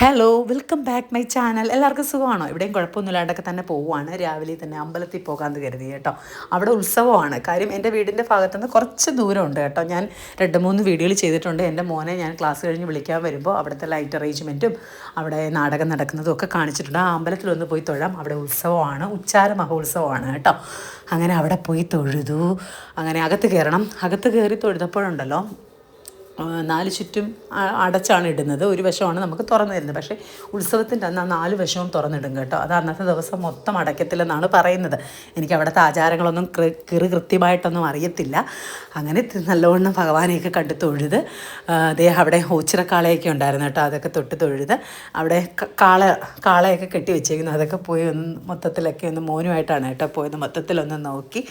Hello welcome back my channel എല്ലാവർക്കും സുഖമാണോ? ഇവിടെയും കുഴപ്പമൊന്നുമില്ലാണ്ടൊക്കെ തന്നെ പോവുകയാണ്. രാവിലെ തന്നെ അമ്പലത്തിൽ പോകാമെന്ന് കരുതി കേട്ടോ. അവിടെ ഉത്സവമാണ്. കാര്യം എന്റെ വീടിന്റെ ഭാഗത്തുനിന്ന് കുറച്ച് ദൂരമുണ്ട് കേട്ടോ. ഞാൻ രണ്ട് മൂന്ന് വീഡിയോയിൽ ചെയ്തിട്ടുണ്ട്. എന്റെ മോനെ ഞാൻ ക്ലാസ് കഴിഞ്ഞ് വിളിക്കാൻ വരുമ്പോൾ അവിടുത്തെ ലൈറ്റ് അറേഞ്ച്മെന്റും അവിടെ നാടകം നടക്കുന്നതും ഒക്കെ കാണിച്ചിട്ടുണ്ട്. ആ അമ്പലത്തിലൊന്ന് പോയി തൊഴാം. അവിടെ ഉത്സവമാണ്. ഉച്ചാര മഹോത്സവമാണ് കേട്ടോ. അങ്ങനെ അവിടെ പോയി തൊഴുതു. അങ്ങനെ അകത്ത് കയറണം. അകത്ത് കയറി തൊഴുതപ്പോഴുണ്ടല്ലോ നാല് ചുറ്റും അടച്ചാണ് ഇടുന്നത്. ഒരു വശമാണ് നമുക്ക് തുറന്നു തരുന്നത്. പക്ഷേ ഉത്സവത്തിന്റെ അന്ന് ആ നാല് വശവും തുറന്നിടും കേട്ടോ. അത് അന്നത്തെ ദിവസം മൊത്തം അടയ്ക്കത്തില്ലെന്നാണ് പറയുന്നത്. എനിക്ക് അവിടുത്തെ ആചാരങ്ങളൊന്നും കൃ- കൃത്യമായിട്ടൊന്നും അറിയത്തില്ല. അങ്ങനെ നല്ലവണ്ണം ഭഗവാനെയൊക്കെ കണ്ട് തൊഴുത് അദ്ദേഹം അവിടെ ഓച്ചിറക്കാളയൊക്കെ ഉണ്ടായിരുന്നു കേട്ടോ. അതൊക്കെ തൊട്ട് തൊഴുത് അവിടെ കാള കാളയൊക്കെ കെട്ടി വെച്ചേക്കുന്നു അതൊക്കെ പോയി ഒന്ന് മൊത്തത്തിലൊക്കെ ഒന്ന് മോനുമായിട്ടാണ് കേട്ടോ പോയത്. മൊത്തത്തിലൊന്ന് നോക്കി.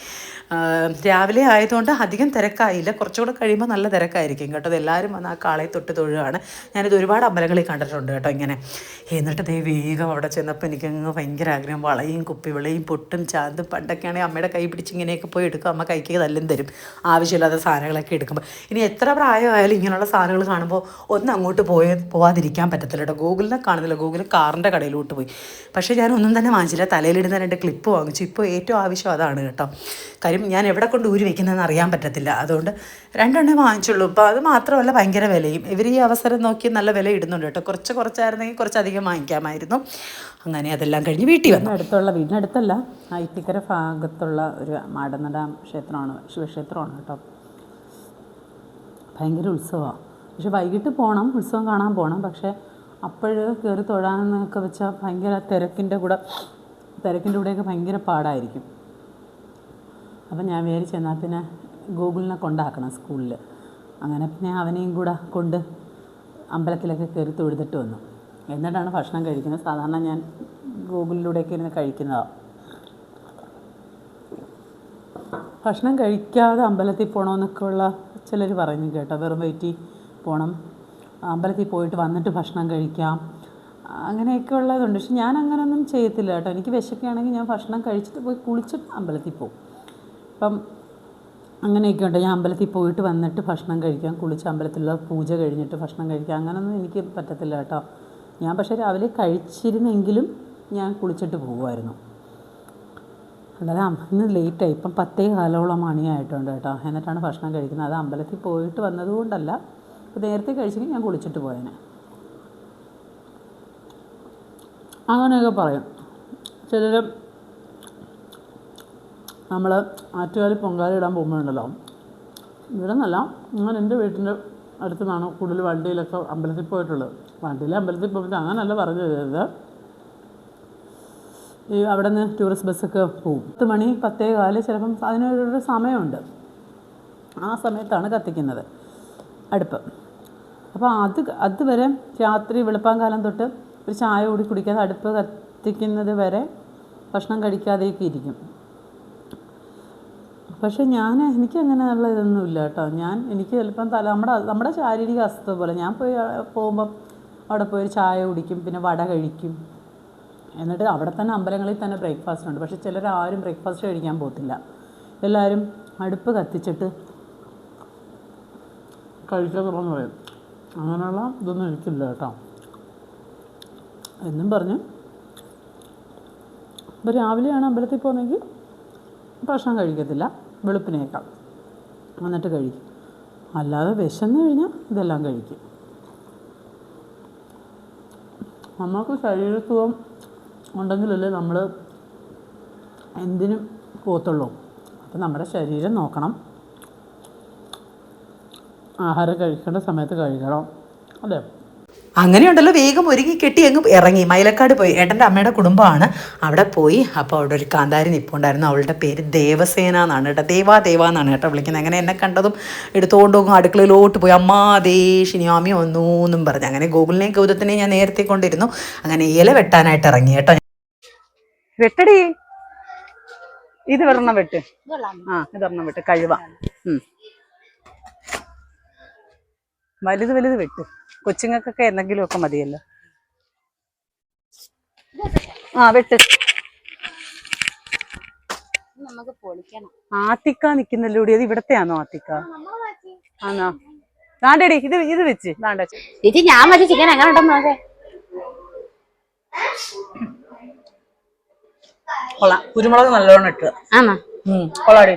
രാവിലെ ആയതുകൊണ്ട് അധികം തിരക്കായില്ല. കുറച്ചുകൂടെ കഴിയുമ്പോൾ നല്ല തിരക്കായിരിക്കും കേട്ടോ. എല്ലാവരും വന്ന് ആ കാളയെ തൊട്ട് തൊഴുകയാണ് ഞാനിത് ഒരുപാട് അമ്പലങ്ങളിൽ കണ്ടിട്ടുണ്ട് കേട്ടോ ഇങ്ങനെ. എന്നിട്ട് ദേ വേഗം അവിടെ ചെന്നപ്പോൾ എനിക്കങ്ങ് ഭയങ്കര ആഗ്രഹം. വളയും കുപ്പിവിളയും പൊട്ടും ചാന്തും പണ്ടൊക്കെയാണെങ്കിൽ അമ്മയുടെ കൈ പിടിച്ച് ഇങ്ങനെയൊക്കെ പോയി എടുക്കും. അമ്മ കൈക്ക് തല്ലും തരും. ആവശ്യമില്ലാത്ത സാധനങ്ങളൊക്കെ എടുക്കുമ്പോൾ ഇനി എത്ര പ്രായമായാലും ഇങ്ങനെയുള്ള സാധനങ്ങൾ കാണുമ്പോൾ ഒന്ന് അങ്ങോട്ട് പോയ പോവാതിരിക്കാൻ പറ്റത്തില്ല കേട്ടോ. ഗൂഗിളിനെ കാണുന്നില്ല. ഗൂഗിൾ കാറിന്റെ കടയിലോട്ട് പോയി. പക്ഷേ ഞാൻ ഒന്നും തന്നെ വാങ്ങിച്ചില്ല. തലയിലിടുന്ന രണ്ട് ക്ലിപ്പ് വാങ്ങിച്ചു. ഇപ്പോൾ ഏറ്റവും ആവശ്യം അതാണ് കേട്ടോ. കാര്യം ഞാൻ എവിടെ കൊണ്ട് ഊരി വെക്കുന്നതെന്ന് അറിയാൻ പറ്റത്തില്ല. അതുകൊണ്ട് രണ്ടെണ്ണേ വാങ്ങിച്ചുള്ളൂ. ഇപ്പോൾ അത് മാത്രമല്ല ഭയങ്കര വിലയും. ഇവർ ഈ അവസരം നോക്കി നല്ല വില ഇടുന്നുണ്ട് കേട്ടോ. കുറച്ച് കുറച്ചായിരുന്നെങ്കിൽ കുറച്ചധികം വാങ്ങിക്കാമായിരുന്നു. അങ്ങനെ അതെല്ലാം കഴിഞ്ഞ് വീട്ടിൽ വന്നു. അടുത്തുള്ള വീടിനടുത്തല്ല ഐത്തിക്കര ഭാഗത്തുള്ള ഒരു മാടനട ക്ഷേത്രമാണ് ശിവക്ഷേത്രമാണ് കേട്ടോ. ഭയങ്കര ഉത്സവമാണ് പക്ഷെ വൈകിട്ട് പോകണം ഉത്സവം കാണാൻ പോകണം പക്ഷേ അപ്പോഴ് കയറി തൊഴാന്നൊക്കെ വെച്ചാൽ ഭയങ്കര തിരക്കിന്റെ കൂടെ തിരക്കിന്റെ കൂടെയൊക്കെ ഭയങ്കര പാടായിരിക്കും. അപ്പം ഞാൻ വിചാരിച്ചു എന്നാൽ പിന്നെ ഗൂഗിളിനെ കൊണ്ടാക്കണം സ്കൂളിൽ അങ്ങനെ പിന്നെ അവനെയും കൂടെ കൊണ്ട് അമ്പലത്തിലൊക്കെ കയറി തൊഴുതിട്ട് വന്നു. എന്നിട്ടാണ് ഭക്ഷണം കഴിക്കുന്നത്. സാധാരണ ഞാൻ ഗൂഗിളിലൂടെയൊക്കെ ഇരുന്ന് കഴിക്കുന്നതാണ് ഭക്ഷണം കഴിക്കാതെ അമ്പലത്തിൽ പോകണമെന്നൊക്കെ ഉള്ള ചിലർ പറഞ്ഞു കേട്ടോ. വെറും വെയിറ്റി പോകണം അമ്പലത്തിൽ പോയിട്ട് വന്നിട്ട് ഭക്ഷണം കഴിക്കാം. അങ്ങനെയൊക്കെ ഉള്ളതുണ്ട് പക്ഷെ ഞാൻ അങ്ങനെയൊന്നും ചെയ്യത്തില്ല കേട്ടോ. എനിക്ക് വിശക്കുകയാണെങ്കിൽ ഞാൻ ഭക്ഷണം കഴിച്ചിട്ട് പോയി കുളിച്ചിട്ട് അമ്പലത്തിൽ പോകും. അപ്പം അങ്ങനെയൊക്കെ ഉണ്ട് ഞാൻ അമ്പലത്തിൽ പോയിട്ട് വന്നിട്ട് ഭക്ഷണം കഴിക്കാം കുളിച്ച് അമ്പലത്തിലുള്ള പൂജ കഴിഞ്ഞിട്ട് ഭക്ഷണം കഴിക്കാം. അങ്ങനൊന്നും എനിക്ക് പറ്റത്തില്ല കേട്ടോ. ഞാൻ പക്ഷേ രാവിലെ കഴിച്ചിരുന്നെങ്കിലും ഞാൻ കുളിച്ചിട്ട് പോകുമായിരുന്നു. അല്ലാതെ ഇന്ന് ലേറ്റായി. ഇപ്പം പത്തേ കാലോളം മണിയായിട്ടുണ്ട് കേട്ടോ. എന്നിട്ടാണ് ഭക്ഷണം കഴിക്കുന്നത്. അത് അമ്പലത്തിൽ പോയിട്ട് വന്നതുകൊണ്ടല്ല അപ്പോൾ നേരത്തെ കഴിച്ചെങ്കിൽ ഞാൻ കുളിച്ചിട്ട് പോയേനെ. അങ്ങനെയൊക്കെ പറയും. ചിലർ നമ്മൾ ആറ്റുകാലി പൊങ്കാല ഇടാൻ പോകുമ്പോഴുണ്ടല്ലോ. ഇവിടെ നിന്നല്ല ഞാൻ എന്റെ വീട്ടിന്റെ അടുത്ത് നിന്നാണ് കൂടുതൽ വണ്ടിയിലൊക്കെ അമ്പലത്തിൽ പോയിട്ടുള്ളത്. വണ്ടിയിൽ അമ്പലത്തിൽ പോയിട്ട് അങ്ങനല്ല പറഞ്ഞു തരുന്നത്. ഈ അവിടെ നിന്ന് ടൂറിസ്റ്റ് ബസ്സൊക്കെ പോകും പത്ത് മണി പത്തേ കാൽ ചിലപ്പം അതിനൊരു സമയമുണ്ട്. ആ സമയത്താണ് കത്തിക്കുന്നത് അടുപ്പ്. അപ്പോൾ അത് അതുവരെ രാത്രി വെളുപ്പാങ്കാലം തൊട്ട് ഒരു ചായ കൂടി കുടിക്കാതെ അടുപ്പ് കത്തിക്കുന്നത് വരെ ഭക്ഷണം കഴിക്കാതെയൊക്കെ ഇരിക്കും. പക്ഷെ ഞാൻ എനിക്ക് അങ്ങനെ ഇതൊന്നും ഇതൊന്നുമില്ല കേട്ടോ. ഞാൻ എനിക്ക് ചിലപ്പം തല നമ്മുടെ നമ്മുടെ ശാരീരിക അസ്വസ്ഥ പോലെ. ഞാൻ പോയി പോകുമ്പം അവിടെ പോയി ഒരു ചായ കുടിക്കും പിന്നെ വട കഴിക്കും. എന്നിട്ട് അവിടെ തന്നെ അമ്പലങ്ങളിൽ തന്നെ ബ്രേക്ക്ഫാസ്റ്റ് ഉണ്ട്. പക്ഷെ ചിലർ ആരും ബ്രേക്ക്ഫാസ്റ്റ് കഴിക്കാൻ പോകത്തില്ല. എല്ലാവരും അടുപ്പ് കത്തിച്ചിട്ട് കഴിക്കത്തുള്ളൂ പറയും അങ്ങനെയുള്ള ഇതൊന്നും എനിക്കില്ല കേട്ടോ. എന്നും പറഞ്ഞ്. ഇപ്പോൾ രാവിലെയാണ് അമ്പലത്തിൽ പോകുന്നതെങ്കിൽ ഭക്ഷണം കഴിക്കത്തില്ല. വെളുപ്പിനേക്കാൾ. എന്നിട്ട് കഴിക്കും. അല്ലാതെ വിശന്ന് കഴിഞ്ഞാൽ ഇതെല്ലാം കഴിക്കും. നമുക്ക് ശരീരസുഖം ഉണ്ടെങ്കിലല്ലേ നമ്മൾ എന്തിനും പോത്തുള്ളൂ അപ്പം നമ്മുടെ ശരീരം നോക്കണം. ആഹാരം കഴിക്കേണ്ട സമയത്ത് കഴിക്കണം. അല്ലേ? അങ്ങനെയുണ്ടല്ലോ വേഗം ഒരുങ്ങി കെട്ടി അങ്ങ് ഇറങ്ങി. മൈലക്കാട് പോയി. ഏട്ടന്റെ അമ്മയുടെ കുടുംബമാണ്. അവിടെ പോയി. അപ്പോൾ അവിടെ ഒരു കാന്താരി നിപ്പുണ്ടായിരുന്നു. അവളുടെ പേര് ദേവസേന എന്നാണ് കേട്ടോ. ദേവാ ദേവ എന്നാണ് കേട്ടോ വിളിക്കുന്നത്. അങ്ങനെ എന്നെ കണ്ടതും എടുത്തുകൊണ്ട് പോകും അടുക്കളയിലോട്ട് പോയി. അമ്മാ ദേ ശിനിയാമി ഒന്നൂന്നും പറഞ്ഞു. അങ്ങനെ ഗോകുലിനെയും ഗൗതത്തിനെയും ഞാൻ നേരത്തെ കൊണ്ടിരുന്നു. അങ്ങനെ ഇല വെട്ടാനായിട്ട് ഇറങ്ങി കേട്ടോ. വെട്ടടി. ഇത് ഒരെണ്ണം വെട്ട്. ആ ഇത് ഒരെണ്ണം വെട്ട്. കഴിവാ. വലുത് വലുത് വെട്ട്. കൊച്ചുങ്ങൾക്കൊക്കെ എന്തെങ്കിലുമൊക്കെ മതിയല്ലോ. ആ വെട്ട്. നമുക്ക് പൊളിക്കണം. ആത്തിക്ക നിക്കുന്നല്ലോടി അത് ഇവിടത്തെയാണോ ആത്തിക്ക? ആണോ? ദാണ്ടടി ഇത് ഇത് വെച്ച്. ദാണ്ട ചേച്ചി ഞാൻ മറ്റേ ചിക്കൻ എങ്ങനെ ഉണ്ടെന്ന് നോക്കേ. കൊള്ളാം. കുരുമുളക് നല്ലോണം ഇട്ട്. ആണോ? കൊള്ളാടി.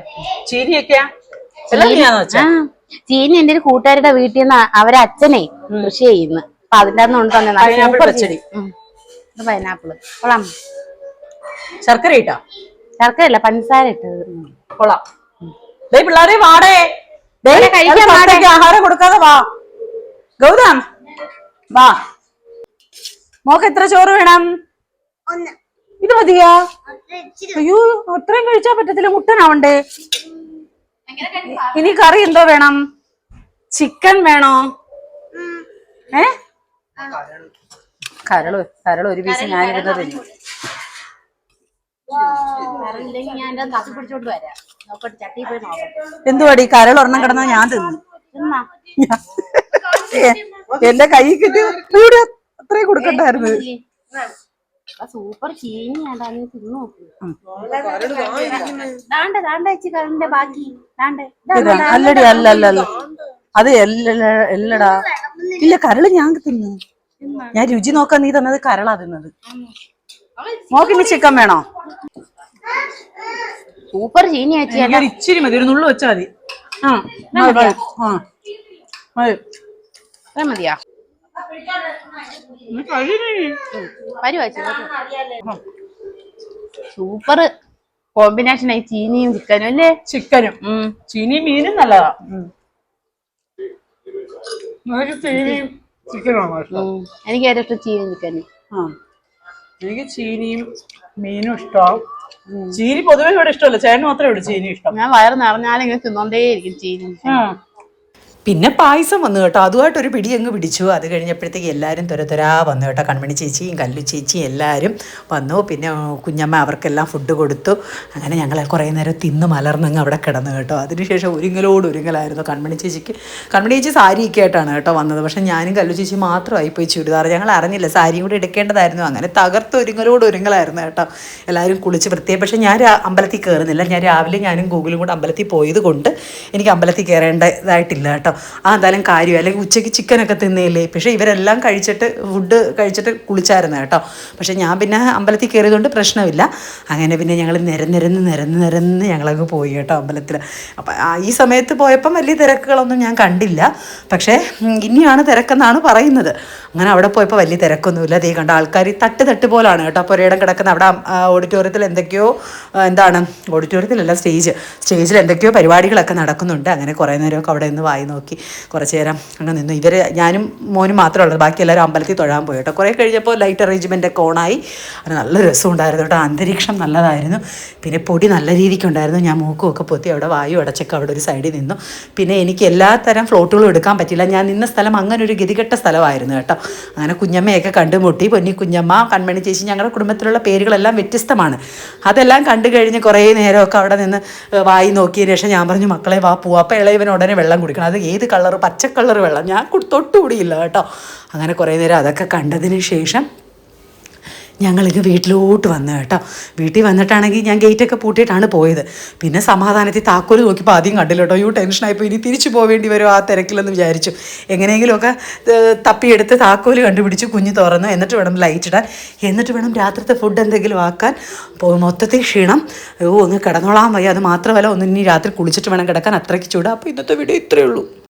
ചീനിയൊക്കെയാ? എല്ലാം നീയാന്ന് വെച്ചാ? ചീനി എന്റെ ഒരു കൂട്ടുകാരുടെ വീട്ടിൽ നിന്ന് അവരെ അച്ഛനെ കൃഷി ചെയ്യുന്നു. അപ്പൊ അതിന്റെ അന്ന് കൊണ്ട് തന്നെ പൈനാപ്പിൾ. കൊള്ളാം. ശർക്കര അല്ല ശർക്കരല്ല പഞ്ചസാര ഇട്ടത് കൊള്ളാം. ദേ പിള്ളാരെ വാടേ. ആഹാരം കൊടുക്കാതെ വാ. ഗൗതം വാ. മോക്ക് എത്ര ചോറ് വേണം? ഇത് മതിയാ? അയ്യോ അത്രയും കഴിച്ചാ പറ്റത്തില്ല. മുട്ടനാവണ്ടേ? ഇനി കറി എന്തോ വേണം? ചിക്കൻ വേണോ? ഏ? കരൾ കരൾ ഒരു പീസ് ഞാൻ പോയി നോക്കട്ടെ. എന്തുവാടി കരൾ ഒരെണ്ണം കിടന്ന ഞാൻ തിന്നു. എന്റെ കൈ കിട്ടി അത്രയും കൊടുക്കണ്ടായിരുന്നു. സൂപ്പർ ചീനിയാണ്ടാ നീ തിന്നു നോക്ക്. ദാണ്ട ദാണ്ട വെച്ച് കറിന്റെ ബാക്കി. ദാണ്ട്. അല്ലടി അല്ല അല്ല അല്ല അത് എല്ലടാ. ഇല്ല കരൾ ഞാൻ തിന്നു. ഞാൻ രുചി നോക്കാൻ നീ തന്നത് കരളാ തിന്നത്. നോക്കിന് ചിക്കൻ വേണോ? സൂപ്പർ ചീനി ഇച്ചിരി മതി. ഒരു നുള്ളു വെച്ചാ മതി. ആ മതി, മതി. ആ മതി. മതിയാ. സൂപ്പർ കോമ്പിനേഷൻ ആയി ചീനിയും ചിക്കനും അല്ലേ? ചിക്കനും ചീനി ചീനിയും മീനും നല്ലതാ. എനിക്ക് ചീനിയും ചിക്കനാണോ ഇഷ്ടം. ഉം. എനിക്ക് ഏറ്റവും ഇഷ്ടം ചീനിയും ചിക്കനും എനിക്ക് ചീനിയും മീനും ഇഷ്ടം. ചീനി പൊതുവെ ഇവിടെ ഇഷ്ടമല്ല. ചേട്ടന് മാത്രമേ ഇവിടെ ചീനി ഇഷ്ടം. ഞാൻ വയറ് നിറഞ്ഞാലും ഇങ്ങനെ തിന്നോണ്ടേയിരിക്കും ചീനി പിന്നെ പായസം വന്നു കേട്ടോ. അതുമായിട്ടൊരു പിടി അങ്ങ് പിടിച്ചു. അത് കഴിഞ്ഞപ്പോഴത്തേക്ക് എല്ലാവരും തുരതുരാ തൊരാ വന്നു കേട്ടോ. കൺമണി ചേച്ചിയും കല്ലു ചേച്ചിയും എല്ലാവരും വന്നു. പിന്നെ കുഞ്ഞമ്മ അവർക്കെല്ലാം ഫുഡ് കൊടുത്തു. അങ്ങനെ ഞങ്ങൾ കുറേ നേരം തിന്ന് മലർന്നങ്ങ് അവിടെ കിടന്നു കേട്ടോ. അതിനുശേഷം ഒരുങ്ങലോട് ഒരുങ്ങലായിരുന്നു കൺമണി ചേച്ചിക്ക്. കൺമണി ചേച്ചി സാരിയൊക്കെ ആയിട്ടാണ് കേട്ടോ വന്നത്. പക്ഷേ ഞാനും കല്ലു ചേച്ചി മാത്രമായി പോയി ചുരിദാർ. ഞങ്ങൾ അറിഞ്ഞില്ല സാരിയും കൂടി എടുക്കേണ്ടതായിരുന്നു. അങ്ങനെ തകർത്ത് ഒരുങ്ങലോട് ഒരുങ്ങലായിരുന്നു കേട്ടോ. എല്ലാവരും കുളിച്ച് വൃത്തിയായി. പക്ഷേ ഞാൻ അമ്പലത്തിൽ കയറുന്നില്ല. ഞാൻ രാവിലെ ഞാനും ഗൂഗിളും കൂടെ അമ്പലത്തിൽ പോയത് കൊണ്ട് എനിക്ക് അമ്പലത്തിൽ കയറേണ്ടതായിട്ടില്ല കേട്ടോ. ആ എന്തായാലും കാര്യം. അല്ലെങ്കിൽ ഉച്ചയ്ക്ക് ചിക്കനൊക്കെ തിന്നേലേ പക്ഷേ ഇവരെല്ലാം കഴിച്ചിട്ട് ഫുഡ് കഴിച്ചിട്ട് കുളിച്ചായിരുന്നു കേട്ടോ. പക്ഷേ ഞാൻ പിന്നെ അമ്പലത്തിൽ കയറിയതുകൊണ്ട് പ്രശ്നമില്ല. അങ്ങനെ പിന്നെ ഞങ്ങൾ നിരന്നിരന്ന് നിരന്ന് നിരന്ന് ഞങ്ങളങ്ങ് പോയി കേട്ടോ അമ്പലത്തിൽ. അപ്പം ഈ സമയത്ത് പോയപ്പം വലിയ തിരക്കുകളൊന്നും ഞാൻ കണ്ടില്ല. പക്ഷേ ഇനിയാണ് തിരക്കെന്നാണ് പറയുന്നത്. അങ്ങനെ അവിടെ പോയപ്പോൾ വലിയ തിരക്കൊന്നുമില്ല. അതേ കണ്ട ആൾക്കാർ തട്ട് തട്ട് പോലാണ് കേട്ടോ. പുരയിടം കിടക്കുന്ന അവിടെ ഓഡിറ്റോറിയത്തിൽ എന്തൊക്കെയോ എന്താണ് ഓഡിറ്റോറിയത്തിലല്ല സ്റ്റേജ് സ്റ്റേജിൽ എന്തൊക്കെയോ പരിപാടികളൊക്കെ നടക്കുന്നുണ്ട്. അങ്ങനെ കുറേ നേരമൊക്കെ അവിടെ നിന്ന് വായി നോക്കി. കുറച്ച് നേരം അങ്ങനെ നിന്നു. ഇവർ ഞാനും മോനും മാത്രമേ ഉള്ളത് ബാക്കി എല്ലാവരും അമ്പലത്തിൽ തൊഴാൻ പോയി കേട്ടോ. കുറേ കഴിഞ്ഞപ്പോൾ ലൈറ്റ് അറേഞ്ച്മെന്റ് ഒക്കെ ഓണായി അത് നല്ല രസമുണ്ടായിരുന്നു കേട്ടോ. അന്തരീക്ഷം നല്ലതായിരുന്നു. പിന്നെ പൊടി നല്ല രീതിക്കുണ്ടായിരുന്നു ഞാൻ മൂക്കുമൊക്കെ പൊത്തി അവിടെ വായു അടച്ചൊക്കെ അവിടെ ഒരു സൈഡിൽ നിന്നു. പിന്നെ എനിക്ക് എല്ലാ തരം ഫ്ലോട്ടുകളും എടുക്കാൻ പറ്റില്ല ഞാൻ നിന്ന സ്ഥലം അങ്ങനെ ഒരു ഗതികെട്ട സ്ഥലമായിരുന്നു കേട്ടോ. അങ്ങനെ കുഞ്ഞമ്മയൊക്കെ കണ്ടുമുട്ടി. പൊന്നി കുഞ്ഞമ്മ കൺമണി ചേച്ചി ഞങ്ങളുടെ കുടുംബത്തിലുള്ള പേരുകളെല്ലാം വ്യത്യസ്തമാണ്. അതെല്ലാം കണ്ടു കഴിഞ്ഞ് കുറേ നേരമൊക്കെ അവിടെ നിന്ന് വായി നോക്കിയതിന് ശേഷം ഞാൻ പറഞ്ഞു മക്കളെ വാ പോവാ അപ്പോൾ ഇളയവൻ ഉടനെ വെള്ളം കുടിക്കണം. അത് ഏത് കളർ പച്ച കളർ വെള്ളം? ഞാൻ തൊട്ടുകൂടിയില്ല കേട്ടോ. അങ്ങനെ കുറേ നേരം അതൊക്കെ കണ്ടതിന് ശേഷം ഞങ്ങളിങ്ങ് വീട്ടിലോട്ട് വന്നു കേട്ടോ. വീട്ടിൽ വന്നിട്ടാണെങ്കിൽ ഞാൻ ഗേറ്റൊക്കെ പൂട്ടിയിട്ടാണ് പോയത്. പിന്നെ സമാധാനത്തിൽ താക്കോൽ നോക്കിയപ്പോൾ ആദ്യം കണ്ടില്ല കേട്ടോ. യൂ ടെൻഷനായിപ്പോൾ ഇനി തിരിച്ചു പോവേണ്ടി വരും ആ തിരക്കിലെന്ന് വിചാരിച്ചു. എങ്ങനെയെങ്കിലുമൊക്കെ തപ്പിയെടുത്ത് താക്കോൽ കണ്ടുപിടിച്ച് കുഞ്ഞ് തുറന്നു. എന്നിട്ട് വേണം ലൈറ്റ് ഇടാൻ. എന്നിട്ട് വേണം രാത്രിത്തെ ഫുഡ് എന്തെങ്കിലും ആക്കാൻ. മൊത്തത്തിൽ ക്ഷീണം. ഓ ഒന്ന് കിടന്നോളാൻ വയ്യ. അത് മാത്രമല്ല ഒന്ന് ഇനി രാത്രി കുളിച്ചിട്ട് വേണം കിടക്കാൻ. അത്രയ്ക്ക് ചൂട്. അപ്പോൾ ഇന്നത്തെ വീഡിയോ ഇത്രയേ ഉള്ളൂ.